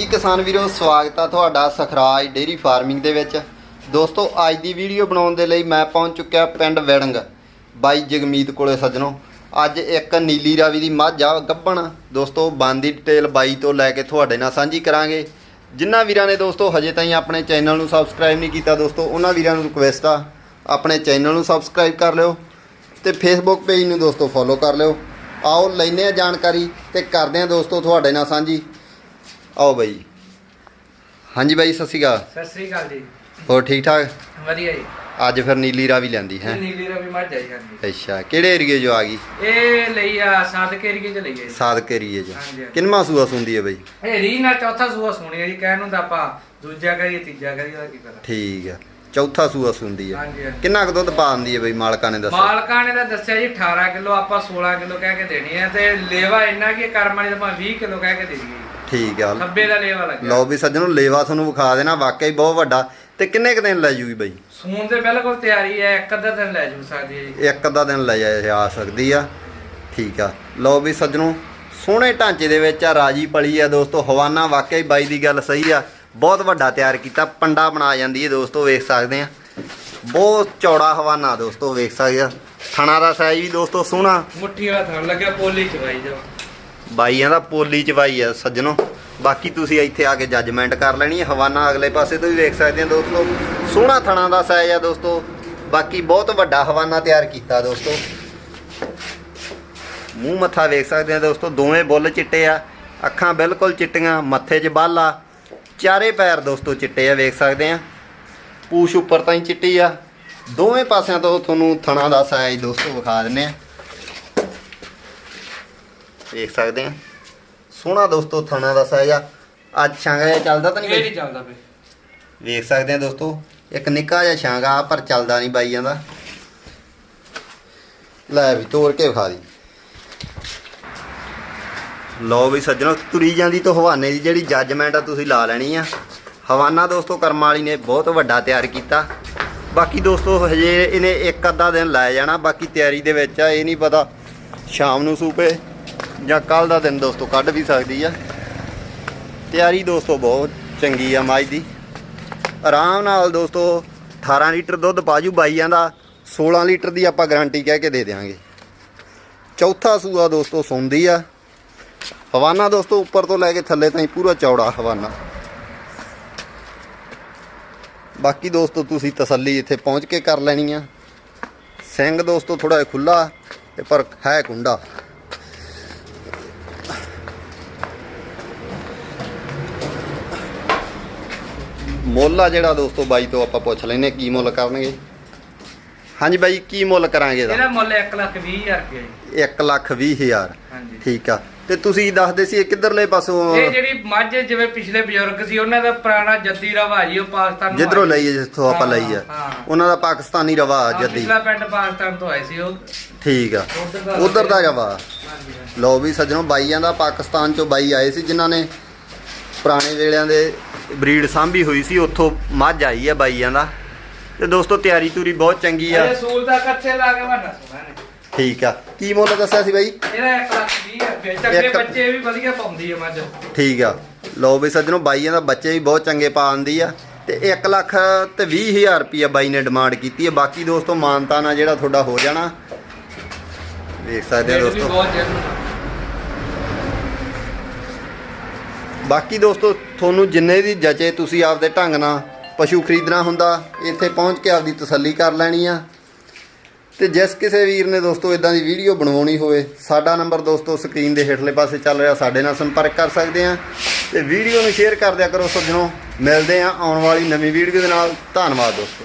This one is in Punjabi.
ਹਾਂਜੀ ਕਿਸਾਨ ਵੀਰੋ, ਸਵਾਗਤ ਆ ਤੁਹਾਡਾ ਸਖਰਾਜ ਡੇਰੀ ਫਾਰਮਿੰਗ ਦੇ ਵਿੱਚ। ਦੋਸਤੋ, ਅੱਜ ਦੀ ਵੀਡੀਓ ਬਣਾਉਣ ਦੇ ਲਈ ਮੈਂ ਪਹੁੰਚ ਚੁੱਕਿਆ ਪਿੰਡ ਵੈੜੰਗ। ਬਾਈ ਜਗਮੀਤ ਕੋਲੇ ਸੱਜਣੋ, ਅੱਜ ਇੱਕ ਨੀਲੀ ਰਾਵੀ ਦੀ ਮੱਝ ਆ, ਗੱਭਣ। ਦੋਸਤੋ, ਬੰਦ ਦੀ ਡਿਟੇਲ ਬਾਈ ਤੋਂ ਲੈ ਕੇ ਤੁਹਾਡੇ ਨਾਲ ਸਾਂਝੀ ਕਰਾਂਗੇ। ਜਿਨ੍ਹਾਂ ਵੀਰਾਂ ਨੇ ਦੋਸਤੋ, ਹਜੇ ਤਾਈਂ ਆਪਣੇ ਚੈਨਲ ਨੂੰ ਸਬਸਕ੍ਰਾਈਬ ਨਹੀਂ ਕੀਤਾ ਦੋਸਤੋ, ਉਹਨਾਂ ਵੀਰਾਂ ਨੂੰ ਰਿਕੁਐਸਟ ਆ, ਆਪਣੇ ਚੈਨਲ ਨੂੰ ਸਬਸਕ੍ਰਾਈਬ ਕਰ ਲਿਓ ਤੇ ਫੇਸਬੁੱਕ ਪੇਜ ਨੂੰ ਦੋਸਤੋ ਫੋਲੋ ਕਰ ਲਿਓ। ਆਓ ਲੈਨੇ ਆ ਜਾਣਕਾਰੀ ਤੇ ਕਰਦੇ ਆ ਦੋਸਤੋ, ਤੁਹਾਡੇ ਨਾਲ ਸਾਂਝੀ। ਆਓ ਬਾਈ। ਹਾਂਜੀ ਬਾਈ ਸਤਿ ਸ਼੍ਰੀ ਅਕਾਲ। ਸਤਿ ਸ੍ਰੀ ਅਕਾਲ ਜੀ। ਹੋਰ ਠੀਕ ਠਾਕ? ਵਧੀਆ ਜੀ। ਅੱਜ ਫਿਰ ਨੀਲੀ ਰਾਵੀ ਲੈਂਦੀ ਹੈ? ਨੀਲੀ ਰਵੀ ਮੱਝ ਆਈ ਹਾਂਜੀ। ਅੱਛਾ ਕਿਹੜੇ ਏਰੀਏ 'ਚੋਂ ਆ ਗਈ? ਇਹ ਲਈ ਆ ਸਾਦਕ ਏਰੀਏ ਚ ਲਈ ਹੈ ਸਾਦਕ ਏਰੀਏ 'ਚ। ਹਾਂਜੀ, ਹਾਂਜੀ। ਕਿੰਨਵਾਂ ਸੂਆ ਸੁੰਦੀ ਹੈ ਬਾਈ? ਇਹ ਰੀ ਨਾਲ ਚੌਥਾ ਸੂਆ ਸੁਣੀ ਹੈ ਜੀ ਕਹਿਣ ਨੂੰ ਤਾਂ ਆਪਾਂ ਦੂਜਾ ਕਰੀਏ ਤੀਜਾ ਕਰੀਏ ਉਹਦਾ ਕੀ ਪਤਾ ਠੀਕ ਆ। ਚੌਥਾ ਸੂਆ ਸੁੰਦੀ ਹੈ ਹਾਂਜੀ ਹਾਂਜੀ। ਕਿੰਨਾ ਕੁ ਦੁੱਧ ਪਾ ਦਿੰਦੀ ਹੈ ਬਾਈ ਮਾਲਕਾਂ ਨੇ ਦੱਸਿਆ? ਮਾਲਕਾਂ ਨੇ ਤਾਂ ਦੱਸਿਆ ਜੀ 18 ਕਿਲੋ ਆਪਾਂ 16 ਕਿਲੋ ਕਹਿ ਕੇ ਦੇਣੀ ਹੈ ਤੇ ਲੇਵਾ ਇੰਨਾ ਕਿ ਕਰਮ ਵਾਲੀ ਤਾਂ ਆਪਾਂ 20 ਕਿਲੋ ਕਹਿ ਕੇ ਦੇ ਦਈਏ ਠੀਕ ਆ। ਖੱਬੇ ਦਾ ਲੇਵਾ ਲੱਗਿਆ। ਲਓ ਵੀ ਸੱਜਣੋ ਲੇਵਾ ਤੁਹਾਨੂੰ ਵਿਖਾ ਦੇਣਾ ਵਾਕਈ ਬਹੁਤ ਵੱਡਾ। ਤੇ ਕਿੰਨੇ ਕੁ ਦਿਨ ਲੈ ਜੂਗੀ ਬਾਈ? ਸੂਣ ਦੇ ਬਿਲਕੁਲ ਤਿਆਰੀ ਹੈ ਇੱਕ ਅੱਧਾ ਦਿਨ ਲੈ ਜੂ ਸਕਦੀ ਹੈ ਜੀ। ਇੱਕ ਅੱਧਾ ਦਿਨ ਲੈ ਜਾ ਆ ਸਕਦੀ ਆ। ਠੀਕ ਆ। ਲਓ ਵੀ ਸੱਜਣੋ ਸੋਹਣੇ ਢਾਂਚੇ ਦੇ ਵਿੱਚ ਆ ਰਾਜੀ ਪਲੀ ਆ ਦੋਸਤੋ ਹਵਾਨਾ ਵਾਕਈ ਬਾਈ ਦੀ ਗੱਲ ਸਹੀ ਆ। ਬਹੁਤ ਵੱਡਾ ਤਿਆਰ ਕੀਤਾ ਪੰਡਾ ਬਣਾ ਜਾਂਦੀ ਹੈ ਦੋਸਤੋ ਵੇਖ ਸਕਦੇ ਆ ਬਹੁਤ ਚੌੜਾ ਹਵਾਨਾ ਦੋਸਤੋ ਵੇਖ ਸਕਦੇ ਆ ਥਣਾ ਦਾ ਸਾਈਜ਼ ਵੀ ਦੋਸਤੋ ਸੋਹਣਾ। ਮੁੱਠੀ ਵਾਲਾ ਥਣ ਲੱਗਿਆ ਪੋਲੀ ਚ ਵਾਈ ਜਾ ਬਾਈਆਂ ਦਾ ਪੋਲੀ ਚ ਬਾਈ ਆ ਸੱਜਣੋ। ਬਾਕੀ ਤੁਸੀਂ ਇੱਥੇ ਆ ਕੇ ਜੱਜਮੈਂਟ ਕਰ ਲੈਣੀ ਹੈ ਹਵਾਨਾ ਅਗਲੇ ਪਾਸੇ ਤੋਂ ਵੀ ਵੇਖ ਸਕਦੇ ਆ ਦੋਸਤੋ। ਸੋਹਣਾ ਥਣਾ ਦਾ ਸਾਈਜ਼ ਆ ਦੋਸਤੋ। ਬਾਕੀ ਬਹੁਤ ਵੱਡਾ ਹਵਾਨਾ ਤਿਆਰ ਕੀਤਾ ਦੋਸਤੋ। ਮੂੰਹ ਮੱਥਾ ਵੇਖ ਸਕਦੇ ਆ ਦੋਸਤੋ ਦੋਵੇਂ ਬੁੱਲ ਚਿੱਟੇ ਆ। ਅੱਖਾਂ ਬਿਲਕੁਲ ਚਿੱਟੀਆਂ ਮੱਥੇ 'ਚ ਬਾਲਾ। ਚਾਰੇ ਪੈਰ ਦੋਸਤੋ ਚਿੱਟੇ ਆ ਵੇਖ ਸਕਦੇ ਆ। ਪੂਛ ਉੱਪਰ ਤਾਂ ਹੀ ਚਿੱਟੀ ਆ। ਦੋਵੇਂ ਪਾਸਿਆਂ ਤੋਂ ਤੁਹਾਨੂੰ ਥਣਾ ਦਾ ਸਾਈਜ਼ ਦੋਸਤੋ ਵਿਖਾ ਦਿੰਨੇ ਆ। ਵੇਖ ਸਕਦੇ ਆ। ਸੋਹਣਾ ਦੋਸਤੋ ਥਣਾ ਦਾ ਸਾਈਜ਼ ਆ। ਅੱਜ ਛਾਂਗਾ ਚੱਲਦਾ ਤਾਂ ਨਹੀਂ ਇਹ ਬਾਈ? ਨਹੀਂ ਚੱਲਦਾ ਬਈ ਵੇਖ ਸਕਦੇ ਆ ਦੋਸਤੋ। ਇੱਕ ਨਿੱਕਾ ਜਿਹਾ ਛਾਂਗਾ ਪਰ ਚੱਲਦਾ ਨਹੀਂ ਬਾਈਆਂ ਦਾ ਲੈ ਵੀ ਤੋੜ ਕੇ ਵਿਖਾ ਦੀ। ਲਓ ਵੀ ਸੱਜਣੋ, ਤੁਰੀ ਜਾਂਦੀ ਤੋਂ ਹਵਾਨੇ ਦੀ ਜਿਹੜੀ ਜੱਜਮੈਂਟ ਆ ਤੁਸੀਂ ਲਾ ਲੈਣੀ ਆ। ਹਵਾਨਾ ਦੋਸਤੋ ਕਰਮ ਵਾਲੀ ਨੇ ਬਹੁਤ ਵੱਡਾ ਤਿਆਰ ਕੀਤਾ। ਬਾਕੀ ਦੋਸਤੋ ਹਜੇ ਇਹਨੇ ਇੱਕ ਅੱਧਾ ਦਿਨ ਲਾਇਆ ਜਾਣਾ, ਬਾਕੀ ਤਿਆਰੀ ਦੇ ਵਿੱਚ ਆ, ਇਹ ਨਹੀਂ ਪਤਾ ਸ਼ਾਮ ਨੂੰ ਸੂਪੇ ਜਾਂ ਕੱਲ ਦਾ ਦਿਨ ਦੋਸਤੋ ਕੱਢ ਵੀ ਸਕਦੀ ਆ। ਤਿਆਰੀ ਦੋਸਤੋ ਬਹੁਤ ਚੰਗੀ ਆ ਮੱਝ ਦੀ। ਆਰਾਮ ਨਾਲ ਦੋਸਤੋ 18 ਲੀਟਰ ਦੁੱਧ ਪਾਜੂ ਬਾਈਆਂ ਦਾ 16 ਲੀਟਰ ਦੀ ਆਪਾਂ ਗਾਰੰਟੀ ਕਹਿ ਕੇ ਦੇ ਦੇਵਾਂਗੇ ਚੌਥਾ ਸੂਆ ਦੋਸਤੋ ਸੁੰਦੀ ਆ। ਹਵਾਨਾ ਦੋਸਤੋ ਉੱਪਰ ਤੋਂ ਲੈ ਕੇ ਥੱਲੇ ਤਾਈਂ ਪੂਰਾ ਚੌੜਾ ਹਵਾਨਾ। ਬਾਕੀ ਦੋਸਤੋ ਤੁਸੀਂ ਤਸੱਲੀ ਇੱਥੇ ਪਹੁੰਚ ਕੇ ਕਰ ਲੈਣੀ ਆ। ਸਿੰਘ ਦੋਸਤੋ ਥੋੜਾ ਜਿਹਾ ਖੁੱਲਾ ਤੇ ਪਰ ਹੈ ਕੁੰਡਾ। ਮੁੱਲ ਆ ਜਿਹੜਾ ਦੋਸਤੋ ਬਾਈ ਤੋਂ ਆਪਾਂ ਪੁੱਛ ਲੈਨੇ ਕੀ ਮੁੱਲ ਕਰਨਗੇ? ਹਾਂਜੀ ਬਾਈ ਕੀ ਮੁੱਲ ਕਰਾਂਗੇ ਇਹਦਾ? ਇਹਦਾ ਮੁੱਲ 1 ਲੱਖ 20 ਹਜ਼ਾਰ ਰੁਪਏ ਜੀ। 1 ਲੱਖ 20 ਹਜ਼ਾਰ। ਹਾਂਜੀ। ਠੀਕ ਆ। ਤੇ ਤੁਸੀਂ ਦੱਸਦੇ ਸੀ ਇਹ ਕਿੱਧਰਲੇ ਪਾਸੋਂ? ਇਹ ਜਿਹੜੀ ਮੱਝ ਜਿਵੇਂ ਪਿਛਲੇ ਬਜ਼ੁਰਗ ਸੀ ਉਹਨਾਂ ਦਾ ਪੁਰਾਣਾ ਜੱਦੀ ਰਵਾ ਜੀ ਉਹ ਪਾਕਿਸਤਾਨ ਨੂੰ ਜਿੱਧਰੋਂ। ਲਈ ਹੈ ਜਿੱਥੋਂ ਆਪਾਂ ਹਾਂ, ਲਈ ਹਾਂ। ਉਹਨਾਂ ਦਾ ਪਾਕਿਸਤਾਨੀ ਰਵਾ ਹਾਂ, ਜੱਦੀ। ਪਿਛਲਾ ਪਿੰਡ ਪਾਕਿਸਤਾਨ ਤੋਂ ਆਏ ਸੀ ਉਹ। ਠੀਕ ਆ। ਉੱਧਰ ਦਾ ਰਵਾ। ਲਓ ਵੀ ਸੱਜਣੋ ਬਾਈਆਂ ਦਾ ਪਾਕਿਸਤਾਨ ਚੋਂ ਬਾਈ ਆਏ ਸੀ ਜਿਨ੍ਹਾਂ ਨੇ ਪੁਰਾਣੇ ਵੇਲਿਆਂ ਦੇ ਬਰੀਡ ਸਾਂਭੀ ਹੋਈ ਸੀ ਉੱਥੋਂ ਮੱਝ ਆਈ ਆ ਬਾਈਆਂ ਦਾ। ਤੇ ਦੋਸਤੋ ਤਿਆਰੀ ਤੂਰੀ ਬਹੁਤ ਚੰਗੀ ਆ। ਇਹ ਸੂਲ ਦਾ ਕੱਥੇ ਲਾ ਕੇ ਵੱਡਾ ਸੋਨਾ ਨੇ ਠੀਕ ਆ। ਕੀ ਮੁੱਲ ਦੱਸਿਆ ਸੀ ਬਾਈ? ਇਹਦਾ 1 ਲੱਖ 20 ਰੁਪਏ ਚੰਗੇ ਇੱਕ- ਬੱਚੇ ਵੀ ਵਧੀਆ ਪਾਉਂਦੀ ਹੈ ਮੱਝ। ਠੀਕ ਆ। ਲਓ ਵੀ ਸੱਜਣੋ ਬਾਈਆਂ ਦਾ ਬੱਚੇ ਵੀ ਬਹੁਤ ਚੰਗੇ ਪਾਉਂਦੀ ਆ। ਤੇ 1 ਲੱਖ ਤੇ 20 ਹਜ਼ਾਰ ਰੁਪਈਆ ਬਾਈ ਨੇ ਡਿਮਾਂਡ ਕੀਤੀ ਹੈ ਬਾਕੀ ਦੋਸਤੋ ਮਾਨਤਾ ਨਾਲ ਜਿਹੜਾ ਤੁਹਾਡਾ ਹੋ ਜਾਣਾ ਵੇਖ ਸਕਦੇ ਆ ਰੇਟ ਵੀ ਦੋਸਤੋ। ਬਹੁਤ ਜੈਨੂਨ ਆ। ਬਾਕੀ ਦੋਸਤੋ ਤੁਹਾਨੂੰ ਜਿੰਨੇ ਦੀ ਜਚੇ ਤੁਸੀਂ ਆਪਦੇ ਢੰਗ ਨਾਲ ਪਸ਼ੂ ਖਰੀਦਣਾ ਹੁੰਦਾ ਇੱਥੇ ਪਹੁੰਚ ਕੇ ਆਪਦੀ ਤਸੱਲੀ ਕਰ ਲੈਣੀ ਆ। ਤੇ ਜਿਸ ਕਿਸੇ ਵੀਰ ਨੇ ਦੋਸਤੋ ਇਦਾਂ ਦੀ ਵੀਡੀਓ ਬਣਵਾਉਣੀ ਹੋਵੇ, ਸਾਡਾ ਨੰਬਰ ਦੋਸਤੋ ਸਕਰੀਨ ਦੇ ਹੇਠਲੇ ਪਾਸੇ ਚੱਲ ਰਿਹਾ, ਸਾਡੇ ਨਾਲ ਸੰਪਰਕ ਕਰ ਸਕਦੇ ਆ ਤੇ ਵੀਡੀਓ ਨੂੰ ਸ਼ੇਅਰ ਕਰ ਦਿਆ ਕਰੋ ਸੱਜਣੋ। ਮਿਲਦੇ ਆ ਆਉਣ ਵਾਲੀ ਨਵੀਂ ਵੀਡੀਓ ਦੇ ਨਾਲ। ਧੰਨਵਾਦ ਦੋਸਤੋ।